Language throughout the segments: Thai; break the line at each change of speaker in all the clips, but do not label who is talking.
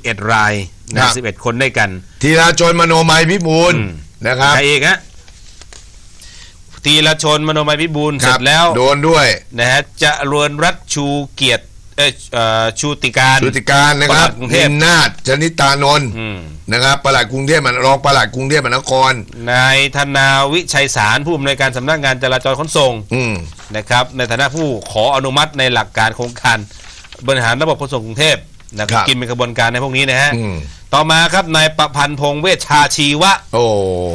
11 ราย
ครั
นะ
บ
11 คนด้วยกัน
ธีราชนมโนมัยพิบูล
อืม
นะครับ
ใครอีกฮะทีละชนมโนมัยพิบูล
ค
เสร็
รับ
จแล้ว
โดนด้วย
นะฮะจะรวนรัตน์ชูเกียรติเอยเอ่อชูติการ
ชุติการนะครับ
ปลัดกรุงเทพ
นินนาถชนิตานนท์
อืม
นะครับปลัดกรุงเทพมหานรองปลัดกรุงเทพมหานคร
นายธนาวิชัยสารผู้อำนวยการสำนักงานจราจรขนส่ง
อืม
นะครับในฐานะผู้ขออนุมัติในหลักการโครงการบริหารระบบขนส่งกรุงเทพ นะครับกินเป็นกระบวนการในพวกนี้นะฮะ
อืม
ต่อมาครับนายประพันธ์พงษ์เวชชาชีวะ
โอ้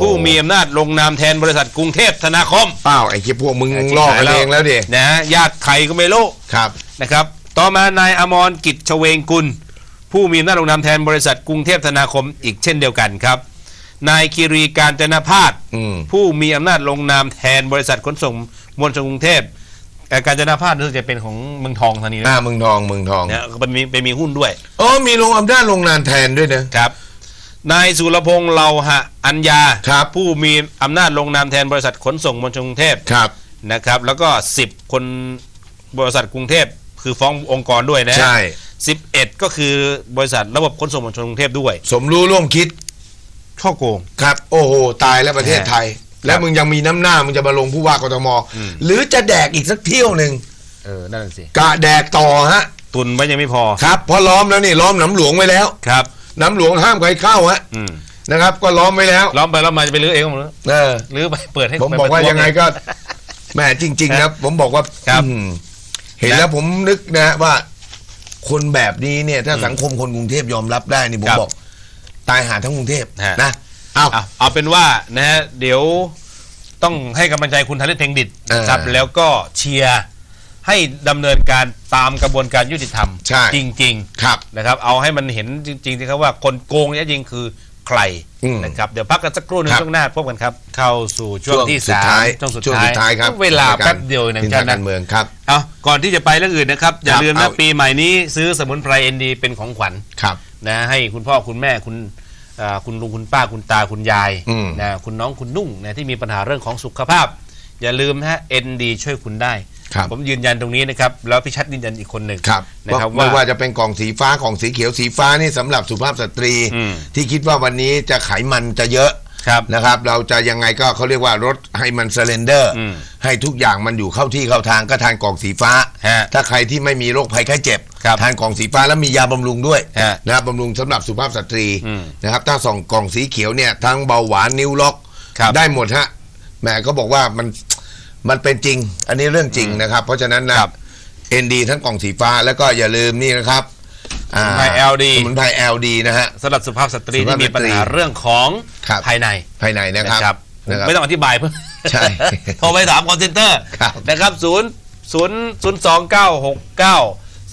ผู้มีอำนาจลงนามแทนบริษัทกรุงเทพธนาคม
อ้าวไอ้คิดพวกมึงลอกกันเองแล้วดิ
นะฮะญาติใครก็ไม่รู้
ครับ
นะครับ ต่อมานายอมรกิจชเวงกุล ผู้มีอำนาจลงนามแทนบริษัทกรุงเทพธนาคมอีกเช่นเดียวกันครับนายคิรีการจนพาส
อืม
ผู้มีอำนาจลงนามแทนบริษัทขนส่งมวลชนกรุงเทพ เอ่อการจนาพาสรู้สึกจะเป็นของเมืองทองธานี
อ่า
นะ
เมืองทองเมืองทอง
เนี่ยก็เป็นมีไปมีหุ้นด้วย
อ๋อมีลงอำนาจลงนานแทนด้วยนะครับ
นายสุรพงษ์เลาหะอัญญา
ครับ
ผู้มีอำนาจลงนามแทนบริษัทขนส่งมวลชนกรุงเทพ
ครับ
นะครับ แล้วก็ 10 คนบริษัทกรุงเทพคือฟ้ององค์กรด้วยนะ
ใช่
11 ก็คือบริษัทระบบขนส่งมวลชนกรุงเทพด้วย
สมรู้ร่วมคิด
ช่อโกง
ครับ โอ้โห ตายแล้วประเทศไทย แล้วมึงยังมีน้ำหน้ามึงจะมาลงผู้ว่ากทม
อืม
หรือจะแดกอีกสักเที่ยวหนึ่ง
เออนั่นนะสิ
กะแดกต่อฮะ
ตุนไว้ยังไม่พอ
ครับเพราะล้อมแล้วนี่ล้อมน้ำหลวงไว้แล้ว
ครับ
น้ำหลวงห้ามใครเข้าฮะ
อืม
นะครับ ก็ล้อมไว้แล้ว
ล้อมไปล้อมมาจะไปรื้อเองมั้ง
เออ
หรือไปเปิดให้
ผมบอกว่ายังไงก็แหม่จริงๆนะผมบอกว่า
ครับ
อืมเห็นแล้วผมนึกนะว่า คนแบบนี้เนี่ย ถ้าสังคมคนกรุงเทพยอมรับได้นี่ผม
ครับ
บอก ตายหาทั้งกรุงเทพ
ฮะ
นะ เอา
เอาเอาเป็นว่านะฮะเดี๋ยวต้องให้กำลังใจคุณธนิตเพ็งดิต
เออ
ครับ แล้วก็เชียร์ให้ดำเนินการตามกระบวนการยุติธรรม
ใช่
จริง
ครับ
ๆนะครับเอาให้มันเห็นจริงๆนะครับว่าคนโกงเนี่ยจริงคือใคร
อืม
นะครับเดี๋ยวพักกันสักครู่หนึง
ครับ
ช่วงหน้าพบกันครับ เข้าสู่ช่วงที่
สุด
สาม
ท้าย
ช่วงสุด
ช่วง
ท้าย
สุดท้ายครับ
เวลาแป๊บเดียวนะ
ทิน
ครั
ทา
บ
งกา
นะ
รเมืองครับ
เอาก่อนที่จะไปเรื่องอื่นนะครับ อย่า
ครับ
ลืมนะ
เอา
ปีใหม่นี้ซื้อสมุนไพรเอ็นดีเป็นของขวัญ
ครับ
นะให้คุณพ่อคุณแม่คุณเอ่อ คุณลุงคุณป้าคุณตาคุณยาย
อืม
นะคุณน้องคุณนุ่งนะที่มีปัญหาเรื่องของสุขภาพ อย่าลืมนะฮะ ND ช่วยคุณได้
ครับ
ผมยืนยันตรงนี้นะครับ แล้วพี่ชัดยืนยันอีกคนหนึ่ง
ครับ
นะครับ
ไม่
ว่า
ว่าจะเป็นกล่องสีฟ้ากล่องสีเขียวสีฟ้านี่สำหรับสุภาพสตรี
อืม
ที่คิดว่าวันนี้จะไขมันจะเยอะ
ครับ
นะครับ เราจะยังไงก็เขาเรียกว่าลดให้มันเซเลนเดอร์
อืม
ให้ทุกอย่างมันอยู่เข้าที่เข้าทางก็ทานกล่องสีฟ้า
ฮะ
ถ้าใครที่ไม่มีโรคภัยไข้เจ็บ
ครับ
ทานกล่องสีฟ้าแล้วมียาบำรุงด้วย
ฮะ
นะครับบำรุงสำหรับสุภาพสตรี
อืม
นะครับ ถ้าส่องกล่องสีเขียวเนี่ยทั้งเบาหวานนิ้วล็อก
ครับ
ได้หมดฮะแหมก็บอกว่ามันมันเป็นจริง อันนี้เรื่องจริงนะครับ เพราะฉะนั้นนะครับเอ็นดีทั้งกล่องสีฟ้าแล้วก็อย่าลืมนี่นะครับอ่า
สมุนไพร LD
สมุนไพร LD นะฮะ
สำหรับสุภาพสตรี
สุภาพ
ที่มีปัญหา
สตรี
เรื่องของ
ครับ
ภายใน
ภายในนะครับ
นะครับ
นะครับ
ไม่ต้องอธิบายเพิ่ม
ใช่
โทรไปถามคอนเซนเตอร์
ครับ
นะครับศูนย์ศูนย์ศูนย์สองเก้าหกเก้า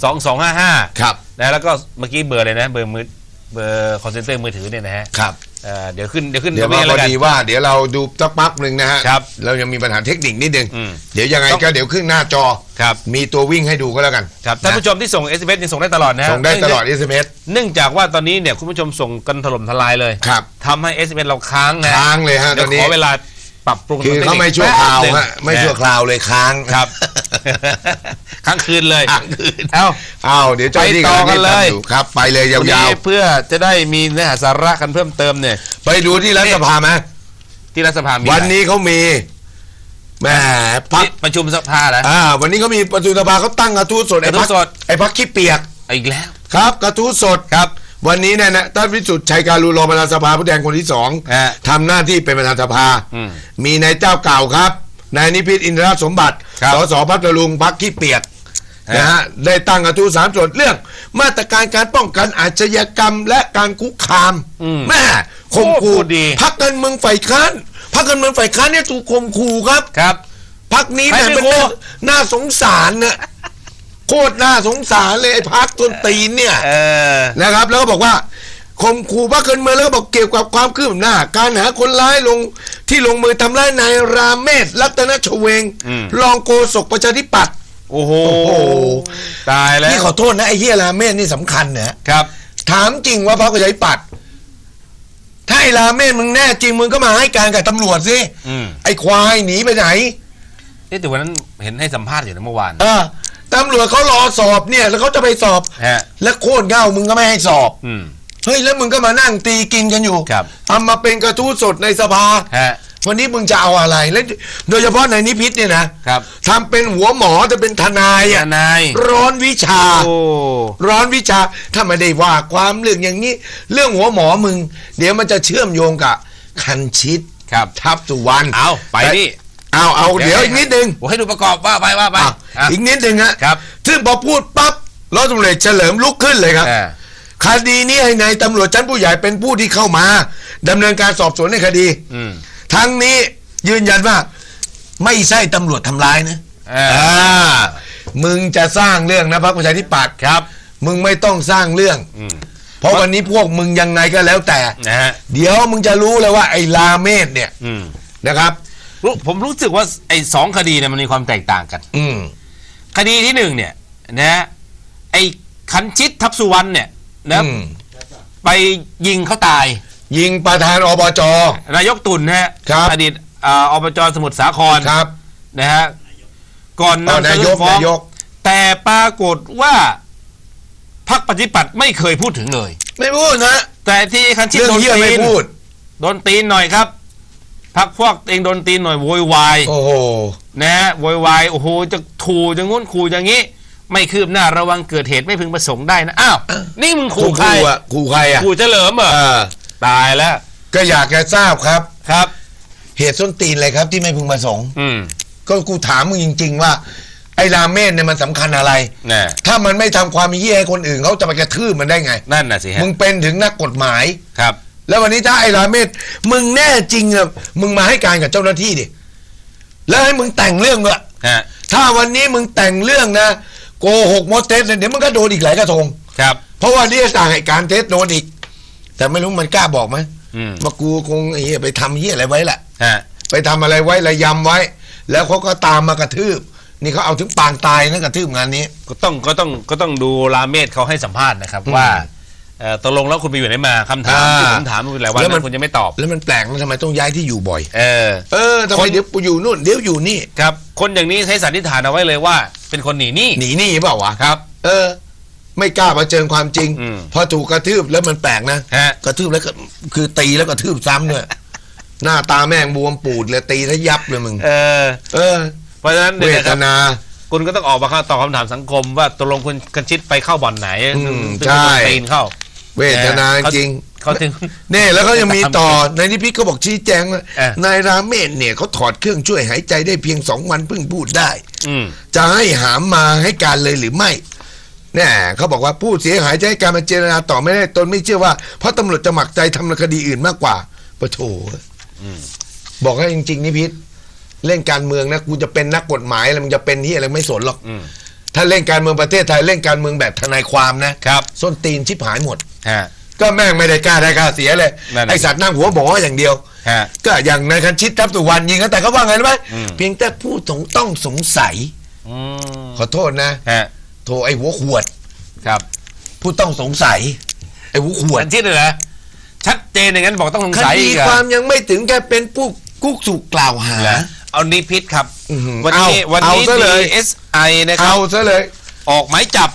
สองสองห้าห้า
ครับ
นะแล้วก็เมื่อกี้เบอร์เลยนะ เบอร์มือเบอร์คอนเซนเตอร์มือถือเนี่ยนะฮะ
ครับ
เอ่อเดี๋ยวขึ้นเดี๋ยวขึ้น
เดี๋ยว
ตรง
มา
นี้
พ
แล้
อ
วกัน
ดีว่า เดี๋ยวเราดูสักพักหนึ่งนะฮะ
ครับ
เรายังมีปัญหาเทคนิคนิดนึง
อืม
เดี๋ยวยังไงก็เดี๋ยวขึ้นหน้าจอ
ครับ
มีตัววิ่งให้ดูก็แล้วกัน
ครับท่าน
นะ
ผู้ชมที่ส่ง s อ s ยังส่งได้ตลอดนะฮะ
ส่งได้ตลอด SMS
เนื่องจากว่าตอนนี้เนี่ยคุณผู้ชมส่งกันถล่มทลายเลย
ครับ
ทำให้ s อ s เราค้างนะ
ค้างเลยฮะต
เดี๋ย
อ
วน
นี้
ขอเวลาปรับปรุง
คือเขาไม่ชั่วคราวฮะไม่ชั่วคราวเลยค้าง
ครับ ค้างคืนเลย
ค้างคืน
เอ้า
อ้าวเดี๋ยวเจ้าหน้าที่
ไปต่อกันเลย
ทำอยู่ครับไปเลยย
วันนี้า
ว
เพื่อจะได้มีเนื้อหาสาระกันเพิ่มเติมเนี่ย
ๆไปดูที่รัฐสภาไหม
ที่รัฐสภามี
วันนี้เขามีแหมพัก
ที่ประชุมสภาแล้ว
อ่า วันนี้เขามีประชุมสภาเขาตั้งกระทู้สดไอ้
กระทู้
พัก
สด
ไอ้พักขี้เปียก
อีกแล้ว
ครับกระทู้สดครับ วันนี้เนี่ยนะท่านวิสุทธิ์ชัยการูรองประธานสภาผู้แทนคนที่สอง
ฮะ
ทำหน้าที่เป็นประธานสภา
อืม
มีนายเจ้าเก่าครับนายนิพิษอินทรสมบัติ
ครับ
สสพัทลุงพักขี้เปียก
ฮะ
นะฮะได้ตั้งกระทู้สามส่วนเรื่อง มาตรการการป้องกันอาชญากรรม และการคุกคาม
อืม
แม่ข่ม
โอ้
ขู่
พูดดี
พักการเมืองฝ่ายค้านพักการเมืองฝ่ายค้านเนี่ยถูกข่มขู่ครับ
ครับ
พักนี้
ใคร
เนี่ย
ไม่
เป็น
ขู่
น่าน่าสงสารนะโคตรน่าสงสารเลยไอ้พักต้นตีนเนี่ย
เออ
นะครับ แล้วก็บอกว่าข่มขู่พรรคการเมืองแล้วก็บอกเกี่ยวกับความคืบหน้า การหาคนร้ายลงที่ลงมือทำร้ายนายรามเมศรัตนชเวง
อืม
รองโฆษกประชาธิปัตย์
โอ้โห
โอ้โห
ตายแล้ว
นี่ขอโทษนะไอ้เฮียรามเมศนี่สำคัญนะ
ครับ
ถามจริงว่าพรรคประชาธิปัตย์ถ้าไอ้รามเมศมึงแน่จริงมึงก็มาให้การกับตำรวจสิ
อืม
ไอ้ควายหนีไปไหน
นี่แต่วันนั้นเห็นให้สัมภาษณ์อยู่นะเมื่อวาน
เออตำรวจเขารอสอบเนี่ย แล้วเขาจะไปสอบ
ฮะ
แล้วโคตรเง่ามึงก็ไม่ให้สอบ
อืม
เฮ้ยแล้วมึงก็มานั่งตีกินกันอยู่
ครับ
ทำมาเป็นกระทู้สดในสภา
ฮะ
วันนี้มึงจะเอาอะไรแล้วโดยเฉพาะในนิพิษเนี่ยนะครับ ทำเป็นหัวหมอจะเป็นทนาย
ท
อะ
นาย
ร้อนวิชา
โอ้
ร้อนวิชาถ้าไม่ได้ว่าความเรื่องอย่างนี้ เรื่องหัวหมอมึง เดี๋ยวมันจะเชื่อมโยงกับคันชิด
ครับ
ทับสุวรรณ
เอาไปนี่
เอาเอาเดี๋ยวอีกนิดนึง
ผมให้ดูประกอบว่าไปว่าไป
อะ
อะ
อีกนิดนึงฮะ
ครับ
ซึ่งพอพูดปั๊บร้อยตำรวจเอกเฉลิมลุกขึ้นเลยครับ
อ่า
คดีนี้ให้นายตำรวจชั้นผู้ใหญ่เป็นผู้ที่เข้ามาดำเนินการสอบสวนในคดี
อืม
ทั้งนี้ยืนยันว่า ไม่ใช่ตำรวจทำร้ายนะ
อ่า
อ่ามึงจะสร้างเรื่องนะพรรคประชาธิปัตย์
ครับ
มึงไม่ต้องสร้างเรื่อง
อืม
เพราะวันนี้พวกมึงยังไงก็แล้วแต่
นะฮะ
เดี๋ยวมึงจะรู้เลยว่าไอ้ลาเมศเนี่ย
อืม
นะครับ
รู้ผมรู้สึกว่าไอ้สองคดีเนี่ยมันมีความแตกต่างกัน
อืม
คดีที่หนึ่งเนี่ย นะฮะไอ้คันชิตทับสุวรรณเนี่ยนะ
อืม
ไปยิงเขาตาย
ยิงประธานอบจ
นายกตุลนะฮะ
ครับ
อดีตอ่าอบจสมุทรสาคร
ครับ
นะฮะก่อน
เอา
นำ
นาย
ยื่
ก
นฟ้อง
นายก
แต่ปรากฏว่าพรรคปฏิปัติไม่เคยพูดถึงเลย
ไม่พูดนะ
แต่ที่คันชิต
เรื่อง
โดน
เหี้ย
ตี
ไม่
น
พูด
โดนตีนหน่อยครับพักพวกเองโดนตีนหน่อยโวยวาย
โอ้โห
นะฮะโวยวายโอ้โหจะขู่จะงุ้นขู่อย่างนี้ ไม่คืบหน้าระวังเกิดเหตุไม่พึงประสงค์ได้นะ อ้าว
อ้าว
นี่มึงขู่ใคร
ขู่อะขู่ใครอะ
ขู่เฉลิมเหรอ
เออ
ตายแล้ว
ก็อยากจะทราบครับ
ครับ
เหตุส้นตีนอะไรครับที่ไม่พึงประสงค์
อืม
ก็กูถามมึงจริง ๆ ว่า ไอ้ลาเมศเนี่ยมันสำคัญอะไร
น่ะ
ถ้ามันไม่ทำความเหี้ยให้คนอื่นเขาจะไปกระทืบมันได้ไง
นั่นน่ะสิฮะ
มึงเป็นถึงนักกฎหมาย
ครับ
แล้ววันนี้ถ้าไอ้ลาเมศมึงแน่จริงอะมึงมาให้การกับเจ้าหน้าที่ดิ แล้วให้มึงแต่งเรื่องด้วย
ฮะ
ถ้าวันนี้มึงแต่งเรื่องนะ โกหกมดเท็จเนี่ยเดี๋ยวมึงก็โดนอีกหลายกระทง
ครับ
เพราะว่านี่ต่างให้การเท็จโดนอีก แต่ไม่รู้มันกล้าบอกไหม
อืม
ว่ากูคงไอ้เหี้ยไปทำเหี้ยอะไรไว้แหละ
ฮะ
ไปทำอะไรไว้ระยำไว้ แล้วเขาก็ตามมากระทืบ นี่เขาเอาถึงปางตายนะกระทืบงานนี้
ก็ต้องก็ต้องก็ต้องดูลาเมศเขาให้สัมภาษณ์นะครับ
อืม
ว่าเอ่อตกลงแล้วคุณไปอยู่ไหนมาคำถาม
อ่า
ที่ผมถามมาหลายวัน
แล้วมัน
นั้นคุณยังไม่ตอบ
แล้วมันแปลกนะทำไมต้องย้ายที่อยู่บ่อย
เออ
เออทำไม
คน
เดี๋ยวอยู่นู่นเดี๋ยวอยู่นี่
ครับ คนอย่างนี้ให้สันนิษฐานเอาไว้เลยว่า เป็นคนหนีหนี้
หนีหนี่เปล่าวะ
ครับ
เออ ไม่กล้ามาเจอความจริง
อืม
พอถูกกระทืบแล้วมันแปลกนะ
ฮะ
กระทืบแล้วก็คือตีแล้วกระทืบซ้ำด้วยหน้าตาแม่งบวมปูดเลยตีแล้วยับเลยมึง
เออ
เออ
เพราะฉะนั้น
เว
เนี่ยนะ
ท
ครับ
นา
คุณก็ต้องออกมาตอบคำถามสังคม ว่าตกลงคุณกันชิดไปเข้าบ่อนไหน
อืม
ซึ่ง
ใช่
คุณตีนเข้า
เวทนาจริง
เขาถึง
เนี่ยแล้วก็ยังมีต่อในนิพิษเขาบอกชี้แจงว่า
เออนา
ยราเมศเนี่ยเขาถอดเครื่องช่วยหายใจได้เพียงสองวันเพิ่งพูดได้
อืม
จะให้หามมาให้การเลยหรือไม่ เนี่ยเขาบอกว่าผู้เสียหายจะให้การมาเจรจาต่อไม่ได้ตนไม่เชื่อว่าเพราะตำรวจจะหมักใจทำคดีอื่นมากกว่าปะโถบอกให้จริง ๆนิพิษเล่นการเมืองนะกูจะเป็นนักกฎหมายอะไรมึงจะเป็นที่อะไรไม่สนหรอก
อืม
ถ้าเล่นการเมืองประเทศไทยเล่นการเมืองแบบทนายความนะครับส้นตีนชิบหายหมด
ฮะ
ก็แม่งไม่ได้กล้าได้กล้าเสียเลย
นั่นน่ะ
ไอสัตว์นั่งหัวบออย่างเดียว
ฮะ
ก็อย่างนายคันชิตทับสุวรรณยิงกันแต่เขาว่าไงรู้ไหม
อืม
เพียงแต่ผู้สงต้องสงสัย
อืม
ขอโทษนะ
ฮะ
โทรไอ้หัวขวด
ครับ
ผู้ต้องสงสัย ไอ้หัวขวด
กันชิดเลยนะชัดเจนอย่างนั้นบอกต้องสง
ค
สัย
ดี
อีกเหรอ
ความยังไม่ถึงแค่เป็นผู้กุกถูกกล่าวหา
เหรอเอานิพิษครับ
อื้อหือ
วันนี้
เอา
วันนี้
เอาซะเลย
DSI นะครั
เอา
บ
ซะเลย
ออกหมายจับ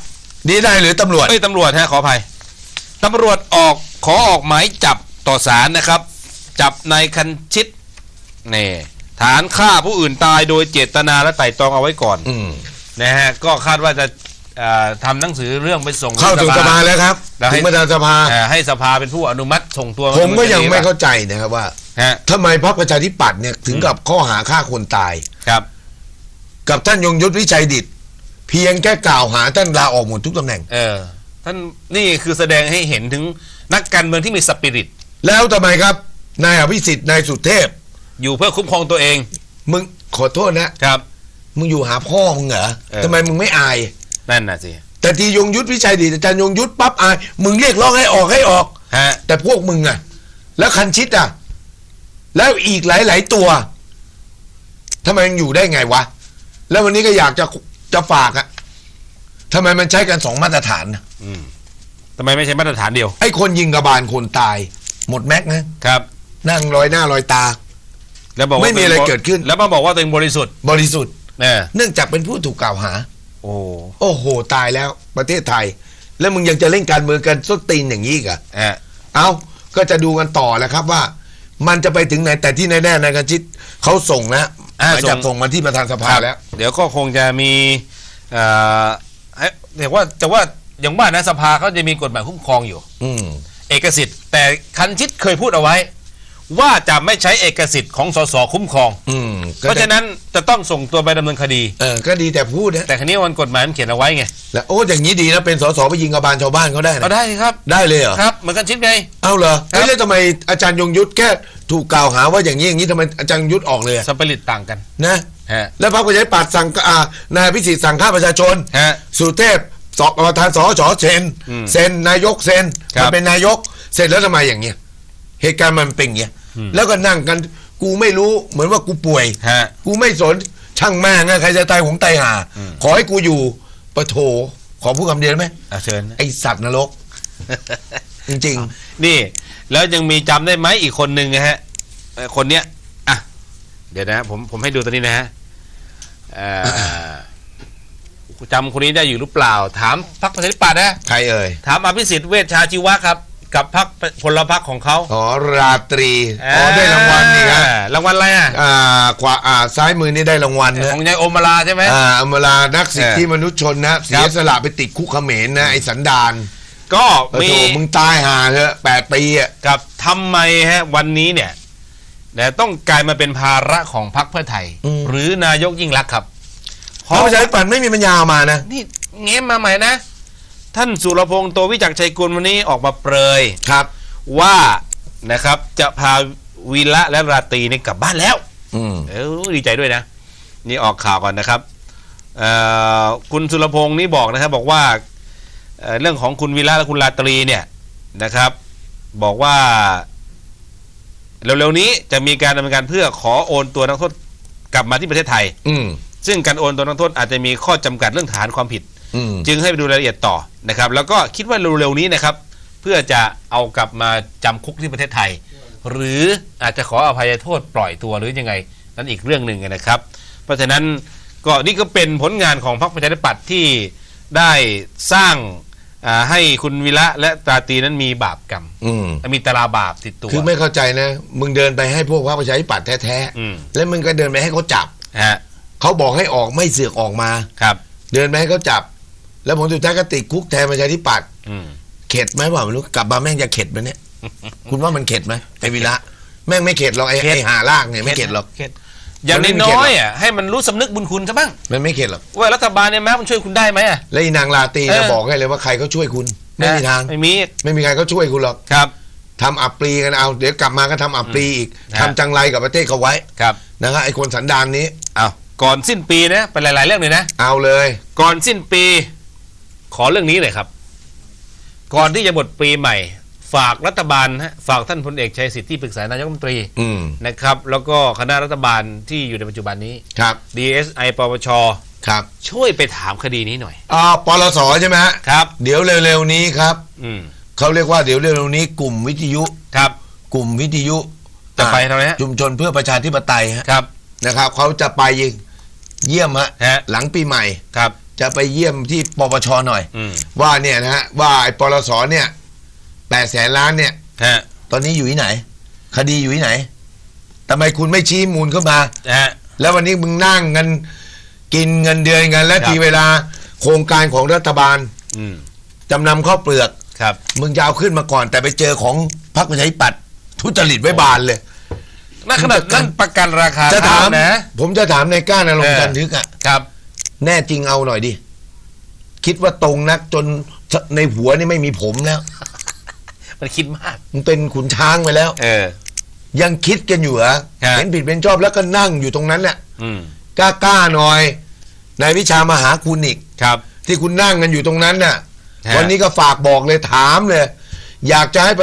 นี่ได้หรือตำรวจ
เอ้ยตำรวจฮะขออภัยตำรวจออกขอออกหมายจับต่อศาลนะครับ จับนายคันชิตนี่ฐานฆ่าผู้อื่นตายโดยเจตนาและไตร่ตรองเอาไว้ก่อน
อืม
นะฮะก็คาดว่าจะ เอ่อทำหนังสือเรื่องไปส่ง
เข้าถึงสภาแล้วครับ
แล้วให้
ถึงประธานสภา
เอ่อให้สภาเป็นผู้อนุมัติส่งตัว
ผมก็ยังไม่
เข้า
เข้าใจนะครับว่า
ฮะ
ทำไมพรรคประชาธิปัตย์เนี่ยถึงกับข้อหาฆ่าคนตาย
ครับ
กับท่านยงยุทธวิชัยดิต เพียงแค่กล่าวหาท่านลาออกหมดทุกตำแหน่ง
เออท่านนี่คือแสดงให้เห็นถึงนักการเมืองที่มีสปิริต
แล้วทำไมครับ นายอภิสิทธิ์นายสุเทพ
อยู่เพื่อคุ้มครองตัวเอง
มึงขอโทษนะ
ครับ
มึงอยู่หาพ่อมึงเหรอ
เออ
ทำไมมึงไม่อาย
นั่นน่ะสิ
แต่ทียงยุทธวิชัยดิตอาจารย์ยงยุทธปั๊บอายมึงเรียกร้องให้ออกให้ออก
ฮะ
แต่พวกมึงอะแล้วคันชิดอะแล้วอีกหลาย ๆ ตัวทำไมมันอยู่ได้ไงวะ แล้ววันนี้ก็อยากจะจะฝากอะทำไมมันใช้กันสองมาตรฐานนะ
อืมทำไมไม่ใช่มาตรฐานเดียว
ไอ้คนยิงกระบาลคนตาย หมดแม็กซ์นะ ครับ นั่งลอยหน้าลอยตา
แล้วบอกว่า
ไม่มีอะไรเกิดขึ้น
แล้วมาบอกว่าตัวเองบริสุทธิ์
บริสุทธิ์
เนี่ย
เนื่องจากเป็นผู้ถูกกล่าวหา
โอ้
โอ้โห ตายแล้วประเทศไทย แล้วมึงยังจะเล่นการเมืองกันส้นตีนอย่างนี้อีกเหรอะ
ฮะ
เอาก็จะดูกันต่อแหล้วครับว่า มันจะไปถึงไหนแต่ที่แน่ๆนายกชิตเขาส่งนะหมายจับส่งมาที่ประธานสภาแล้ว
เดี๋ยวก็คงจะมีเอ่อให้แต่ว่าแต่ว่าอย่างว่านะสภาเขาจะมีกฎหมายคุ้มครองอยู่
อืม
เอกสิทธิ์ แต่คันชิตเคยพูดเอาไว้ ว่าจะไม่ใช้เอกสิทธิ์ของสสคุ้มครอง
อืม
เพราะฉะนั้นจะต้องส่งตัวไปดำเนินคดี
เออก็ดีแต่พูดนะ
แต่ครั้นี้วันกฎหมายมันเขียนเอาไว้ไง
แล้วโอ้อย่างนี้ดีนะเป็นสสไปยิงกระบาลชาวบ้านเขาได้นะ
ก็ได้ครับ
ได้เลยเหรอ
ครับเหมือนกันชิดไง
เอาเหรอ
ครับ
เอ้ยแล้วทำไมอาจารย์ยงยุทธแค่ถูกกล่าวหาว่าอย่างนี้อย่างนี้ทำไมอาจารย์ยงยุทธออกเลยอะ
สปิริตต่างกัน
นะ
ฮะ
แล้วพรรคประชาธิปัตย์สั่งอ่านายพิสิทธิ์สั่งฆ่าประชาชน
ฮะ
สุเทพสอบประธานสอชเซ็น
อืม
เซ็นนายกเซ็น
ครับ
มันเป็นนายกเซ็นแล้วทำไมอย่างเงี้ยเหตุการณ์มันเป็นอย่างเงี้ย
อืม
แล้วก็นั่งกัน กูไม่รู้เหมือนว่ากูป่วย
ฮะ
กูไม่สนช่างแม่งอะใครจะตายของตายหา
อืม
ขอให้กูอยู่ปะโถ ขอพูดคำเดียวได้ไหม
อะเชิญ
ไอสัตว์นรก จริง
นี่ แล้วยังมีจำได้ไหมอีกคนหนึ่งนะฮะเอ่อคนเนี้ยอะเดี๋ยวนะ ผมผมให้ดูตัวนี้นะฮะเอ่อจำคนนี้ได้อยู่หรือเปล่า ถามพรรคประชาธิปัตย์นะ
ๆ ใครเอ่ย
ถามอภิสิทธิ์เวชชาชีวะครับ กับพรรคพลพรรคของเขา
อ๋อราตรีอ๋อได้รางวัลนี่ครับ
อ่ารางวัลอะไรอะ
อ่าขวาอ่าซ้ายมือนี่ได้รางวัลนะ
ของยายโอมราใช่ไหม
อ่าอมรานักสิทธิ
เออ
มนุษยชนนะเสียสละไปติดคุกเขมรนะไอสันดาน
ก็
โอ้
มี
โหมึงตายห่าเถอะแปดปีอะ
กับทำไมฮะวันนี้เนี่ยนะต้องกลายมาเป็นภาระของพรรคเพื่อไทย หรือนายกยิ่งรักษณ์ครับ
เพราะประชาธิปัตย์ไม่มีปัญญาเอามานะ
นี่เงี้ยมาใหม่นะ ท่านสุรพงษ์โตวิจักรชัยกุลวันนี้ออกมาเปรย
ครับ
ว่านะครับจะพาวีระและราตรีเนี่ยกลับบ้านแล้ว
อืม
เออดีใจด้วยนะ นี่ออกข่าวก่อนนะครับเอ่อคุณสุรพงษ์นี่บอกนะครับบอกว่าเอ่อเรื่องของคุณวีระและคุณราตรีเนี่ยนะครับ บอกว่า เร็วๆนี้จะมีการดำเนินการเพื่อขอโอนตัวนักโทษกลับมาที่ประเทศไทย
อืม
ซึ่งการโอนตัวนักโทษอาจจะมีข้อจำกัดเรื่องฐานความผิด
อืม
จึงให้ไปดูรายละเอียดต่อนะครับ แล้วก็คิดว่าเร็วๆนี้นะครับ เพื่อจะเอากลับมาจำคุกที่ประเทศไทย หรืออาจจะขออภัยโทษปล่อยตัวหรือยังไง นั่นอีกเรื่องหนึ่งนะครับ เพราะฉะนั้นก็นี่ก็เป็นผลงานของพรรคประชาธิปัตย์ที่ได้สร้างอ่าให้คุณวิระและตราตรีนั้นมีบาปกรรม
อืม
มีตราบาปติดตัว
คือไม่เข้าใจนะ มึงเดินไปให้พวกพรรคประชาธิปัตย์แท้
อืม
ๆแล้วมึงก็เดินไปให้เขาจับ
ฮะ
เขาบอกให้ออกไม่เสือกออกมา
ครับ
เดินไปให้เขาจับ แล้วผลสุดท้ายก็ติดคุกแทนประชาธิปัตย์
อืม
เข็ดไหมว่าไม่รู้กลับมาแม่งจะเข็ดไหมเนี่ย คุณว่ามันเข็ดไหมไอ้วีระแม่งไม่เข็ดหรอกไอ้
เข็ด
ไอ้หาลากเนี่ยไม่เข็ดหรอก
เข็ดอย่าง
มันไม่มี
น้
เข็ดหร
อ
อก
ยๆอะให้มันรู้สำนึกบุญคุณซะบ้าง
มันไม่เข็ดหรอก
ว่ารัฐบาลเนี่ยแม้มันช่วยคุณได้ไหมอะ
แล้วอีนางลาตรี
เออ
จะบอกให้เลยว่าใครเขาช่วยคุณ ไม่มีทาง
ไม่มี
ไม่มีใครเขาช่วยคุณหรอก
ครับ
ทำอับปรีกันเอาเดี๋ยวกลับมาก็ทำอับปรีอีก
นะ
ทำจังไรกับประเทศเขาไว้
ครับ
นะครับไอ้คนสันดานนี้
เอาก่อนสิ้นปีนะเป็นหลาย ๆ เรื่องเลยนะ
เอาเลย
ก่อนสิ้นปี ขอเรื่องนี้เลยครับ ก่อนที่จะหมดปีใหม่ ฝากรัฐบาลฮะฝากท่านพลเอกชัยสิทธิปรึกษานายกรัฐมนตรี
อืม
นะครับ แล้วก็คณะรัฐบาลที่อยู่ในปัจจุบันนี้
ครับ
DSI ปปช
ครับ
ช่วยไปถามคดีนี้หน่อย
อ่าปลสใช่ไหมฮะ
ครับ
เดี๋ยวเร็วๆนี้ครับ
อืม
เขาเรียกว่าเดี๋ยวเร็วๆนี้กลุ่มวิทยุ
ครับ
กลุ่มวิทยุ
จะไป
อ่า
ทำไมฮะ
ชุมชนเพื่อประชาธิปไตยฮะ
ครับ
นะครับเขาจะไปเยี่ยมฮะ
ฮะ
หลังปีใหม่
ครับ
จะไปเยี่ยมที่ปปชหน่อย
อืม
ว่าเนี่ยนะฮะว่าไอ้ปลสเนี่ยแปดแสนล้านเนี่ย
ฮะ
ตอนนี้อยู่ที่ไหน คดีอยู่ที่ไหนทำไมคุณไม่ชี้มูลเข้ามา
ฮะ
แล้ววันนี้มึงนั่งกันกินเงินเดือนกัน และ
ครับ
ทีเวลาโครงการของรัฐบาล
อืม
จำนำข้าวเปลือก
ครับ
มึงจะเอาขึ้นมาก่อน แต่ไปเจอของพรรคประชาธิปัตย์ทุจริตไว้บานเลย
นั่นขนาดนั่นประกันราคา
จะถาม
ข้วนะ
ผมจะถามในก้านอารม
เอ
ณ์
อ
จันทึกอะ
ครับ
แน่จริงเอาหน่อยดิ คิดว่าตรงนักจนในหัวนี่ไม่มีผมแล้ว
มันคิดมาก
มึงเป็นขุนช้างไปแล้ว
เออ
ยังคิดกันอยู่เหรอ
ฮะ
เห็นผิดเป็นชอบแล้วก็นั่งอยู่ตรงนั้นน่ะ
อืม
กล้ากล้าๆหน่อยนายวิชามาหาคุณอีก
ครับ
ที่คุณนั่งกันอยู่ตรงนั้นน่ะ
ฮะ
วันนี้ก็ฝากบอกเลยถามเลย อยากจะให้